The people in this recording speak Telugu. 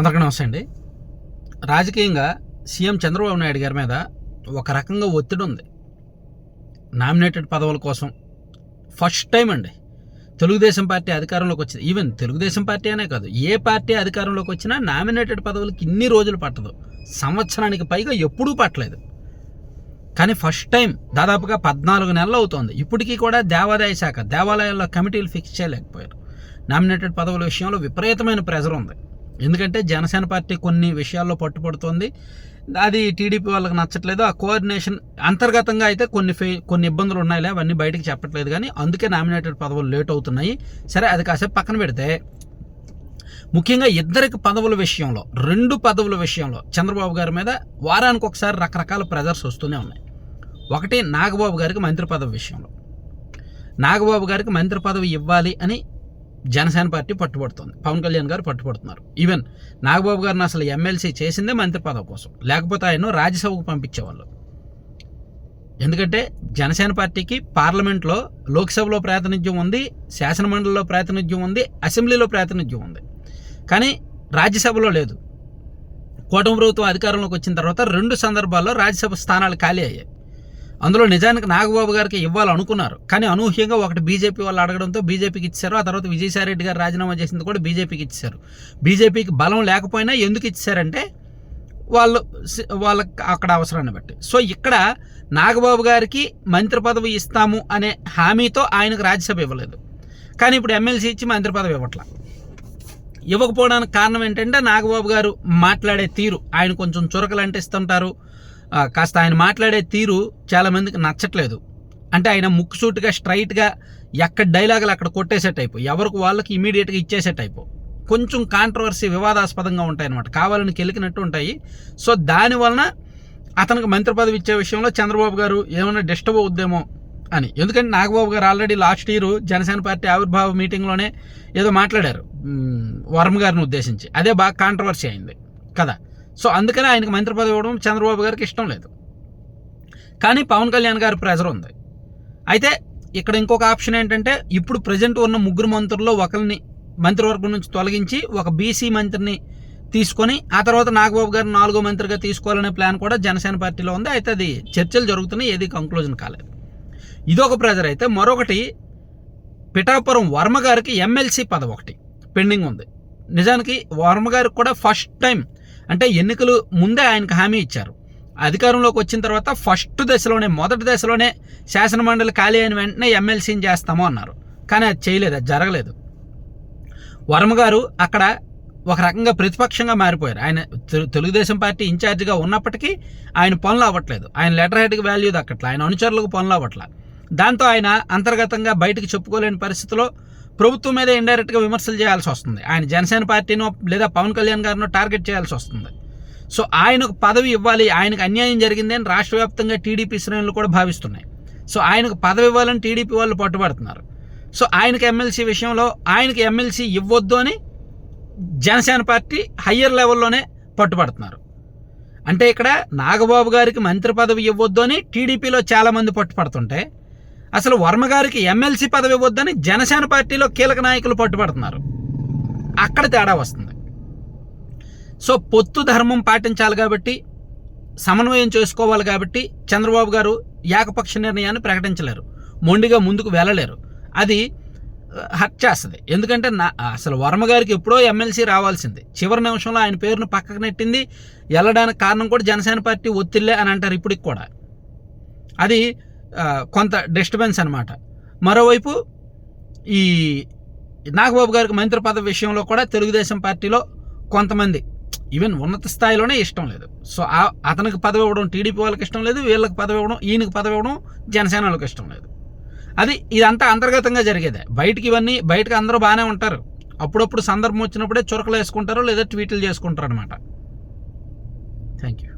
అందరికీ నమస్తే అండి. రాజకీయంగా సీఎం చంద్రబాబు నాయుడు గారి మీద ఒక రకంగా ఒత్తిడి ఉంది. నామినేటెడ్ పదవుల కోసం. ఫస్ట్ టైం అండి. తెలుగుదేశం పార్టీ అధికారంలోకి వచ్చింది. ఈవెన్ తెలుగుదేశం పార్టీ అనే కాదు ఏ పార్టీ అధికారంలోకి వచ్చినా నామినేటెడ్ పదవులకి ఇన్ని రోజులు పట్టదు. సంవత్సరానికి పైగా ఎప్పుడూ పట్టలేదు. కానీ ఫస్ట్ టైం దాదాపుగా పద్నాలుగు నెలలు అవుతోంది. ఇప్పటికీ కూడా దేవాదాయ శాఖ దేవాలయాల్లో కమిటీలు ఫిక్స్ చేయలేకపోయారు. నామినేటెడ్ పదవుల విషయంలో విపరీతమైన ప్రెజర్ ఉంది. ఎందుకంటే జనసేన పార్టీ కొన్ని విషయాల్లో పట్టుపడుతోంది. అది టీడీపీ వాళ్ళకి నచ్చట్లేదు. ఆ కోఆర్డినేషన్ అంతర్గతంగా అయితే కొన్ని ఫే కొన్ని ఇబ్బందులు ఉన్నాయిలే అవన్నీ బయటకు చెప్పట్లేదు కానీ అందుకే నామినేటెడ్ పదవులు లేట్ అవుతున్నాయి. సరే అది కాసేపు పక్కన పెడితే ముఖ్యంగా ఇద్దరికి పదవుల విషయంలో రెండు పదవుల విషయంలో చంద్రబాబు గారి మీద వారానికి ఒకసారి రకరకాల ప్రెజర్స్ వస్తూనే ఉన్నాయి. ఒకటి నాగబాబు గారికి మంత్రి పదవి విషయంలో. నాగబాబు గారికి మంత్రి పదవి ఇవ్వాలి అని జనసేన పార్టీ పట్టుబడుతుంది. పవన్ కళ్యాణ్ గారు పట్టుబడుతున్నారు. ఈవెన్ నాగబాబు గారిని అసలు ఎమ్మెల్సీ చేసిందే మంత్రి పదవి కోసం. లేకపోతే ఆయన రాజ్యసభకు పంపించేవాళ్ళు. ఎందుకంటే జనసేన పార్టీకి పార్లమెంట్లో లోక్సభలో ప్రాతినిధ్యం ఉంది శాసనమండలిలో ప్రాతినిధ్యం ఉంది అసెంబ్లీలో ప్రాతినిధ్యం ఉంది. కానీ రాజ్యసభలో లేదు. కూటమి ప్రభుత్వం అధికారంలోకి వచ్చిన తర్వాత రెండు సందర్భాల్లో రాజ్యసభ స్థానాలు ఖాళీ అయ్యాయి. అందులో నిజానికి నాగబాబు గారికి ఇవ్వాలనుకున్నారు. కానీ అనూహ్యంగా ఒకటి బీజేపీ వాళ్ళు అడగడంతో బీజేపీకి ఇచ్చారు. ఆ తర్వాత విజయసాయిరెడ్డి గారు రాజీనామా చేసింది కూడా బీజేపీకి ఇచ్చారు. బీజేపీకి బలం లేకపోయినా ఎందుకు ఇచ్చారంటే వాళ్ళు వాళ్ళకి అక్కడ అవసరాన్ని బట్టి. సో ఇక్కడ నాగబాబు గారికి మంత్రి పదవి ఇస్తాము అనే హామీతో ఆయనకు రాజ్యసభ ఇవ్వలేదు. కానీ ఇప్పుడు ఎమ్మెల్సీ ఇచ్చి మంత్రి పదవి ఇవ్వట్లా. ఇవ్వకపోవడానికి కారణం ఏంటంటే నాగబాబు గారు మాట్లాడే తీరు. ఆయన కొంచెం చురకలు అంటిస్తుంటారు కాస్త ఆయన మాట్లాడే తీరు చాలామందికి నచ్చట్లేదు. అంటే ఆయన ముక్కుసూటిగా స్ట్రైట్గా ఎక్కడ డైలాగులు అక్కడ కొట్టేసే టైపు ఎవరికి వాళ్ళకి ఇమీడియట్గా ఇచ్చేసే టైపు కొంచెం కాంట్రవర్సీ వివాదాస్పదంగా ఉంటాయన్నమాట. కావాలని కెలికినట్టు ఉంటాయి. సో దాని వలన అతనికి మంత్రి పదవి ఇచ్చే విషయంలో చంద్రబాబు గారు ఏమైనా డిస్టర్బ్ అవుద్దేమో అని. ఎందుకంటే నాగబాబు గారు already last year Janasena party ఆవిర్భావ మీటింగ్లోనే ఏదో మాట్లాడారు. వర్మ గారిని ఉద్దేశించి. అదే బాగా కాంట్రవర్సీ అయింది. కదా? సో అందుకనే ఆయనకు మంత్రి పదవి ఇవ్వడం చంద్రబాబు గారికి ఇష్టం లేదు. కానీ పవన్ కళ్యాణ్ గారి ప్రెజర్ ఉంది. అయితే ఇక్కడ ఇంకొక ఆప్షన్ ఏంటంటే ఇప్పుడు ప్రజెంట్ ఉన్న ముగ్గురు మంత్రుల్లో ఒకరిని మంత్రివర్గం నుంచి తొలగించి ఒక బీసీ మంత్రిని తీసుకొని ఆ తర్వాత నాగబాబు గారు నాలుగో మంత్రిగా తీసుకోవాలనే ప్లాన్ కూడా జనసేన పార్టీలో ఉంది. అయితే అది చర్చలు జరుగుతున్నాయి ఏది కంక్లూజన్ కాలేదు. ఇదొక ప్రెజర్ అయితే. మరొకటి పిఠాపురం వర్మ గారికి ఎమ్మెల్సీ పదవి ఒకటి పెండింగ్ ఉంది. నిజానికి వర్మ గారికి కూడా ఫస్ట్ టైం అంటే ఎన్నికలు ముందే ఆయనకు హామీ ఇచ్చారు. అధికారంలోకి వచ్చిన తర్వాత ఫస్ట్ దశలోనే మొదటి దశలోనే శాసనమండలి ఖాళీ అయిన వెంటనే ఎమ్మెల్సీని చేస్తాము అన్నారు. కానీ అది చేయలేదు అది జరగలేదు. వర్మ గారు అక్కడ ఒక రకంగా ప్రతిపక్షంగా మారిపోయారు. ఆయన తెలు- తెలుగుదేశం పార్టీ ఇన్ఛార్జిగా ఉన్నప్పటికీ ఆయన పనులు అవ్వట్లేదు. ఆయన లెటర్ హెడ్కి వాల్యూ దక్కట్ల. ఆయన అనుచరులకు పనులు అవ్వట్ల. దాంతో ఆయన అంతర్గతంగా బయటకు చెప్పుకోలేని పరిస్థితిలో ప్రభుత్వం మీద ఇండైరెక్ట్గా విమర్శలు చేయాల్సి వస్తుంది. ఆయన జనసేన పార్టీనో లేదా పవన్ కళ్యాణ్ గారినో టార్గెట్ చేయాల్సి వస్తుంది. సో ఆయనకు పదవి ఇవ్వాలి ఆయనకు అన్యాయం జరిగింది అని రాష్ట్ర వ్యాప్తంగా టీడీపీ శ్రేణులు కూడా భావిస్తున్నాయి. సో ఆయనకు పదవి ఇవ్వాలని టీడీపీ వాళ్ళు పట్టుబడుతున్నారు. సో ఆయనకు ఎమ్మెల్సీ విషయంలో ఆయనకి ఎమ్మెల్సీ ఇవ్వద్దు అని జనసేన పార్టీ హయ్యర్ లెవెల్లోనే పట్టుబడుతున్నారు. అంటే ఇక్కడ నాగబాబు గారికి మంత్రి పదవి ఇవ్వద్దు అని టీడీపీలో చాలామంది పట్టుపడుతుంటే అసలు వర్మ గారికి ఎమ్మెల్సీ పదవి ఇవ్వద్దని జనసేన పార్టీలో కీలక నాయకులు పట్టుబడుతున్నారు. అక్కడ తేడా వస్తుంది. సో పొత్తు ధర్మం పాటించాలి కాబట్టి సమన్వయం చేసుకోవాలి కాబట్టి చంద్రబాబు గారు ఏకపక్ష నిర్ణయాన్ని ప్రకటించలేరు. మొండిగా ముందుకు వెళ్ళలేరు. అది ఆ, హర్ట్ చేస్తుంది. ఎందుకంటే నా అసలు వర్మ గారికి ఎప్పుడో ఎమ్మెల్సీ రావాల్సింది. చివరి నిమిషంలో ఆయన పేరును పక్కకు నెట్టింది. వెళ్ళడానికి కారణం కూడా జనసేన పార్టీ ఒత్తిళ్ళే అని అంటారు ఇప్పటికి కూడా. అది కొంత డిస్టర్బెన్స్ అనమాట మరోవైపు ఈ నాగబాబు గారికి మంత్రి పదవి విషయంలో కూడా తెలుగుదేశం పార్టీలో కొంతమంది ఈవెన్ ఉన్నత స్థాయిలోనే ఇష్టం లేదు. సో ఆ- అతనికి పదవి ఇవ్వడం టీడీపీ వాళ్ళకి ఇష్టం లేదు వీళ్ళకి పదవి ఇవ్వడం ఈయనకి పదవి ఇవ్వడం జనసేన వాళ్ళకి ఇష్టం లేదు. అది ఇదంతా అంతర్గతంగా జరిగేదే. బయటికి ఇవన్నీ బయటకు అందరూ బాగానే ఉంటారు. అప్పుడప్పుడు సందర్భం వచ్చినప్పుడే చురకలు వేసుకుంటారు లేదా ట్వీట్లు చేసుకుంటారు అనమాట థ్యాంక్ యూ